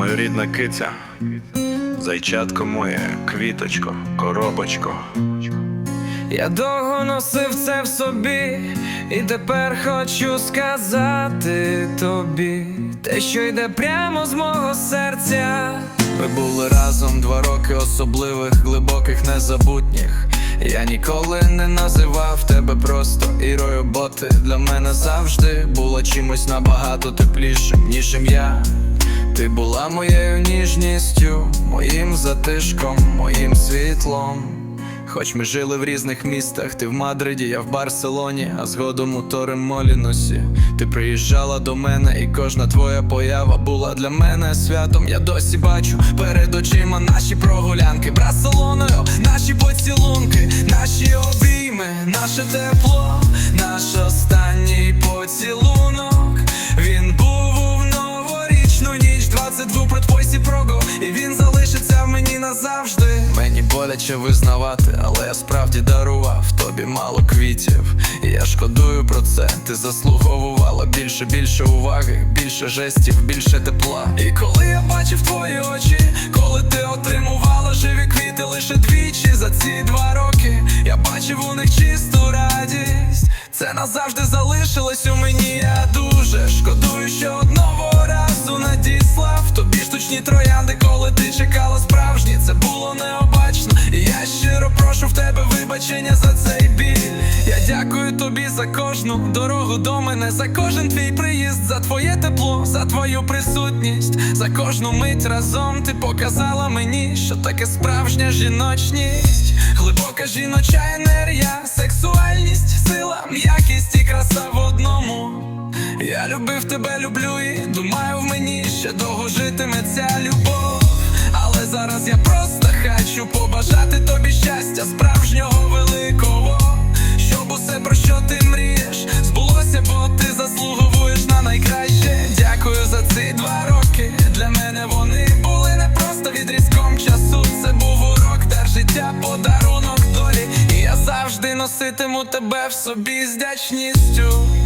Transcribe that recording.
Моя рідна киця, зайчатко моє, квіточко, коробочко. Я довго носив це в собі, і тепер хочу сказати тобі те, що йде прямо з мого серця. Ми були разом два роки особливих, глибоких, незабутніх. Я ніколи не називав тебе просто ірою, бо ти для мене завжди була чимось набагато теплішим, ніж ім'я. Ти була моєю ніжністю, моїм затишком, моїм світлом. Хоч ми жили в різних містах, ти в Мадриді, я в Барселоні, а згодом у Торемолінусі Ти приїжджала до мене, і кожна твоя поява була для мене святом. Я досі бачу перед очима наші прогулянки Барселоною, наші поцілунки, наші обійми, наше тепло, 22 предпойсі прого, і він залишиться в мені назавжди. Мені боляче визнавати, але я справді дарував тобі мало квітів. І я шкодую про це. Ти заслуговувала більше, більше уваги, більше жестів, більше тепла. І коли я бачив твої очі, коли ти отримувала живі квіти лише двічі за ці два роки, я бачив у них чисту радість. Це назавжди залишилось дякую тобі за кожну дорогу до мене, за кожен твій приїзд, за твоє тепло, за твою присутність, за кожну мить разом ти показала мені, що таке справжня жіночність, глибока жіноча енергія, сексуальність, сила, м'якість і краса в одному. Я любив тебе, люблю і думаю, в мені ще довго житиме ця любов. Але зараз я просто хочу побажати тобі щастя, справжнього завжди носитиму тебе в собі з вдячністю.